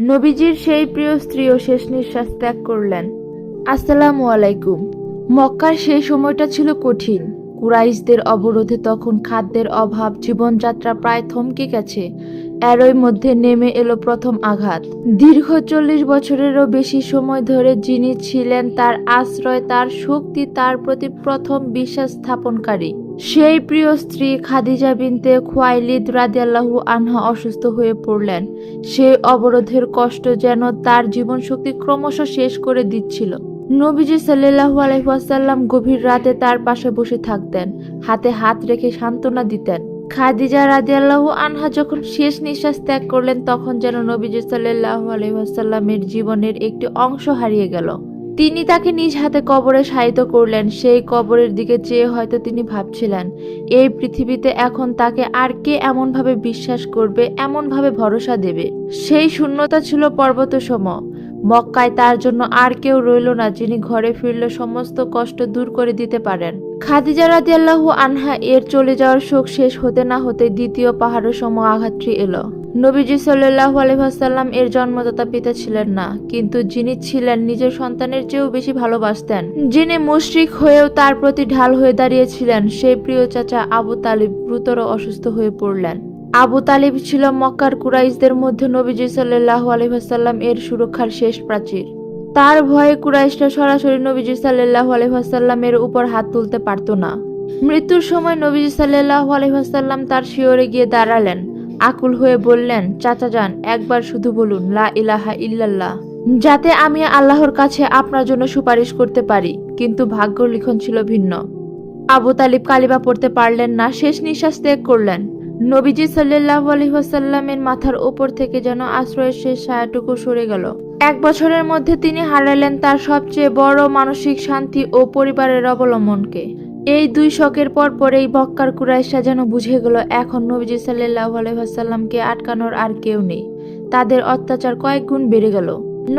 নবীজির সেই প্রিয় স্ত্রীও শেষ নিঃশ্বাস ত্যাগ করলেন। আসসালামু আলাইকুম। মক্কার সেই সময়টা ছিল কঠিন। কুরাইশদের অবরোধে তখন খাদ্যের অভাব, জীবনযাত্রা প্রায় থমকে গেছে। এরই মধ্যে নেমে এলো প্রথম আঘাত। দীর্ঘ চল্লিশ বছরেরও বেশি সময় ধরে যিনি ছিলেন তার আশ্রয়, তার শক্তি, তার প্রতি প্রথম বিশ্বাস স্থাপনকারী। সেই প্রিয় স্ত্রী খাদিজা বিনতে খোয়াইলিদ রাদিয়াল্লাহু আনহা অসুস্থ হয়ে পড়লেন। সেই অবরোধের কষ্ট যেন তার জীবন শক্তি ক্রমশ শেষ করে দিচ্ছিল। নবীজি সাল্লাল্লাহু আলাইহি গভীর রাতে তার পাশে বসে থাকতেন, হাতে হাত রেখে সান্ত্বনা দিতেন। খাদিজা রাদিয়াল্লাহু আনহা যখন শেষ নিঃশ্বাস ত্যাগ করলেন, তখন যেন নবীজি সাল্লাল্লাহু আলাইহি ওয়াসাল্লামের জীবনের একটি অংশ হারিয়ে গেল। তিনি তাকে নিজ হাতে কবরে শায়িত করলেন। সেই কবরের দিকে চেয়ে হয়তো তিনি ভাবছিলেন, এই পৃথিবীতে এখন তাকে আর কে এমনভাবে বিশ্বাস করবে, এমনভাবে ভরসা দেবে? সেই শূন্যতা ছিল পর্বত সম মক্কায় তার জন্য আর কেউ রইল না, যিনি ঘরে ফিরলে সমস্ত কষ্ট দূর করে দিতে পারেন। খাদিজা রাদিয়াল্লাহু আনহা এর চলে যাওয়ার শোক শেষ হতে না হতে দ্বিতীয় পাহাড়ের সম আঘাতটি এলো। নবীজি সাল্লাল্লাহু আলাইহি এর জন্মদাতা পিতা ছিলেন না, কিন্তু যিনি ছিলেন নিজের সন্তানের চেয়েও বেশি ভালোবাসতেন। যিনি মুশরিক হয়েও তার প্রতি ঢাল হয়ে দাঁড়িয়েছিলেন, সেই প্রিয় চাচা আবু তালিব গুরুতর অসুস্থ হয়ে পড়লেন। আবু তালিব ছিল মক্কার কুরাইশদের মধ্যে নবীজি সাল্লাল্লাহু আলাইহি এর সুরক্ষার শেষ প্রাচীর। তার ভয়ে কুরাইশরা সরাসরি নবীজি সাল্লাল্লাহু আলাইহি ওয়াসাল্লামের উপর হাত তুলতে পারত না। মৃত্যুর সময় নবীজি সাল্লাল্লাহু আলাইহি ওয়াসাল্লাম তার শিওরে গিয়ে দাঁড়ালেন। আকুল হয়ে বললেন, চাচা যান, একবার শুধু বলুন, লা ইলাহা ইল্লাল্লাহ। যাতে আমি আল্লাহর কাছে আপনার জন্য সুপারিশ করতে পারি। কিন্তু ভাগ্য লিখন ছিল ভিন্ন। আবু তালিব কালিবা পড়তে পারলেন না, শেষ নিঃশ্বাস ত্যাগ করলেন। নবীজি সাল্লাল্লাহু আলাইহি ওয়াসাল্লামের মাথার উপর থেকে যেন আশ্রয়ের শেষ ছায়াটুকু সরে গেল। এক বছরের মধ্যে তিনি হারালেন তার সবচেয়ে বড় মানসিক শান্তি ও পরিবারের অবলম্বনকে। এই দুই শকের পর পরেই বক্কার কুরাইশা যেন বুঝে গেল, এখন নবীজি সাল্লাল্লাহু আলাইহি ওয়াসাল্লামকে আটকানোর আর কেউ নেই। তাদের অত্যাচার কয়েক গুণ বেড়ে গেল।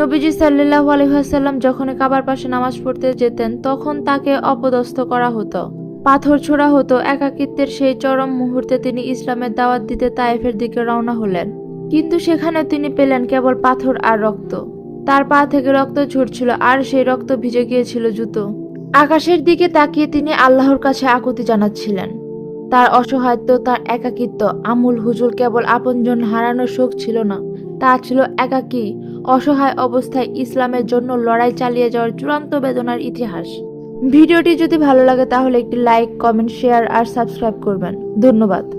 নবীজি সাল্লাল্লাহু আলাইহি ওয়াসাল্লাম যখন কাবার পাশে নামাজ পড়তে যেতেন, তখন তাকে অপদস্থ করা হতো। পাথর ছোড়া হতো, একাকিত্বের সেই চরম মুহূর্তে তিনি ইসলামের দাওয়াত দিতে তায়েফের দিকে রওনা হলেন। কিন্তু সেখানে তিনি পেলেন কেবল পাথর আর রক্ত। তার পা থেকে রক্ত ঝরছিল, আর সেই রক্ত ভিজে গিয়েছিল জুতো। আকাশের দিকে তাকিয়ে তিনি আল্লাহর কাছে আকুতি জানাচ্ছিলেন। তার অসহায়ত্ব, তার একাকিত্ব, আমুল হুজুর কেবল আপনজন হারানোর শোক ছিল না। তা ছিল একাকী, অসহায় অবস্থায় ইসলামের জন্য লড়াই চালিয়ে যাওয়ার চূড়ান্ত বেদনার ইতিহাস। ভিডিওটি যদি ভালো লাগে তাহলে একটি লাইক, কমেন্ট, শেয়ার আর সাবস্ক্রাইব করবেন। ধন্যবাদ।